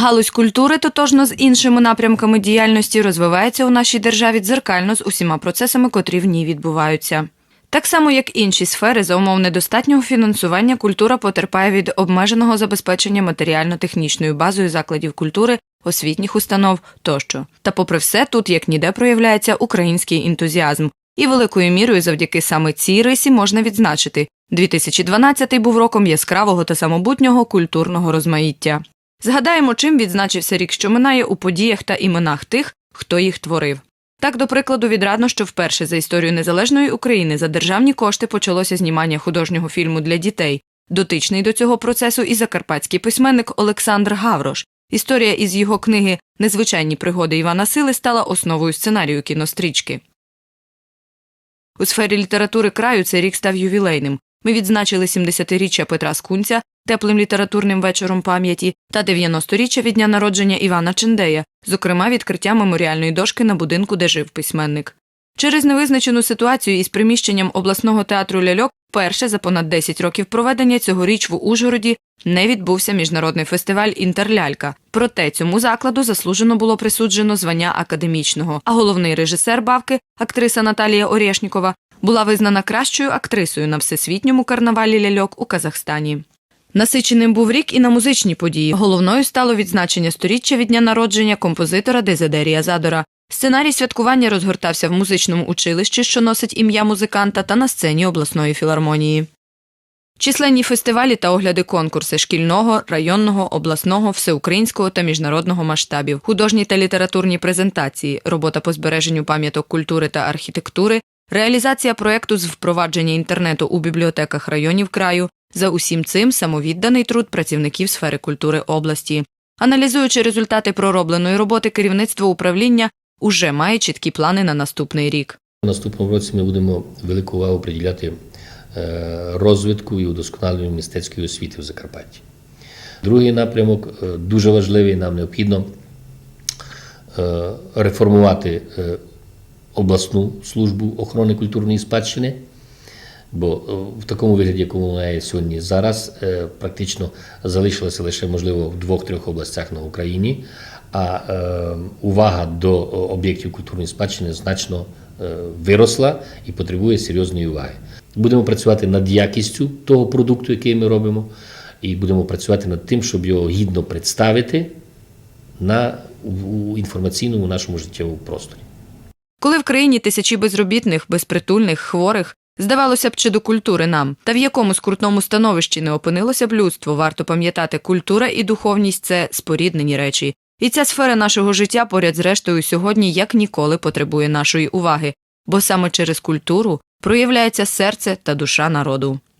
Галузь культури, тотожно з іншими напрямками діяльності, розвивається у нашій державі дзеркально з усіма процесами, котрі в ній відбуваються. Так само, як інші сфери, за умов недостатнього фінансування, культура потерпає від обмеженого забезпечення матеріально-технічною базою закладів культури, освітніх установ тощо. Та, попри все, тут як ніде проявляється український ентузіазм, і великою мірою завдяки саме цій рисі можна відзначити 2012 був роком яскравого та самобутнього культурного розмаїття. Згадаємо, чим відзначився рік, що минає у подіях та іменах тих, хто їх творив. Так, до прикладу, відрадно, що вперше за історію незалежної України за державні кошти почалося знімання художнього фільму для дітей. Дотичний до цього процесу і закарпатський письменник Олександр Гаврош. Історія із його книги Незвичайні пригоди Івана Сили стала основою сценарію кінострічки. У сфері літератури краю цей рік став ювілейним. Ми відзначили 70-річчя Петра Скунця теплим літературним вечором пам'яті та 90-річчя від дня народження Івана Чендея, зокрема відкриття меморіальної дошки на будинку, де жив письменник. Через невизначену ситуацію із приміщенням обласного театру ляльок вперше за понад 10 років проведення цьогоріч в Ужгороді не відбувся міжнародний фестиваль Інтерлялька. Проте цьому закладу заслужено було присуджено звання академічного. А головний режисер бавки, актриса Наталія Орєшнікова, була визнана кращою актрисою на всесвітньому карнавалі ляльок у Казахстані. Насиченим був рік і на музичні події. Головною стало відзначення сторіччя від дня народження композитора Дезидерія Задора. Сценарій святкування розгортався в музичному училищі, що носить ім'я музиканта, та на сцені обласної філармонії. Численні фестивалі та огляди конкурси шкільного, районного, обласного, всеукраїнського та міжнародного масштабів, художні та літературні презентації, робота по збереженню пам'яток культури та архітектури, реалізація проєкту з впровадження інтернету у бібліотеках районів краю. За усім цим самовідданий труд працівників сфери культури області. Аналізуючи результати проробленої роботи, керівництво управління уже має чіткі плани на наступний рік. Наступному році ми будемо велику увагу приділяти е, розвитку і удосконаленню мистецької освіти в Закарпатті. Другий напрямок е, дуже важливий, нам необхідно е, реформувати обласну службу охорони культурної спадщини, бо е, в такому вигляді, якому вона є сьогодні зараз, е, практично залишилося лише можливо в двох-трьох областях на Україні. А е, увага до об'єктів культурної спадщини значно виросла і потребує серйозної уваги. Будемо працювати над якістю того продукту, який ми робимо, і будемо працювати над тим, щоб його гідно представити на у інформаційному нашому життєвому просторі. Коли в країні тисячі безробітних, безпритульних, хворих, здавалося б, чи до культури нам, та в якому скрутному становищі не опинилося б людство, варто пам'ятати, культура і духовність це споріднені речі. І ця сфера нашого життя поряд з рештою сьогодні як ніколи потребує нашої уваги, бо саме через культуру проявляється серце та душа народу.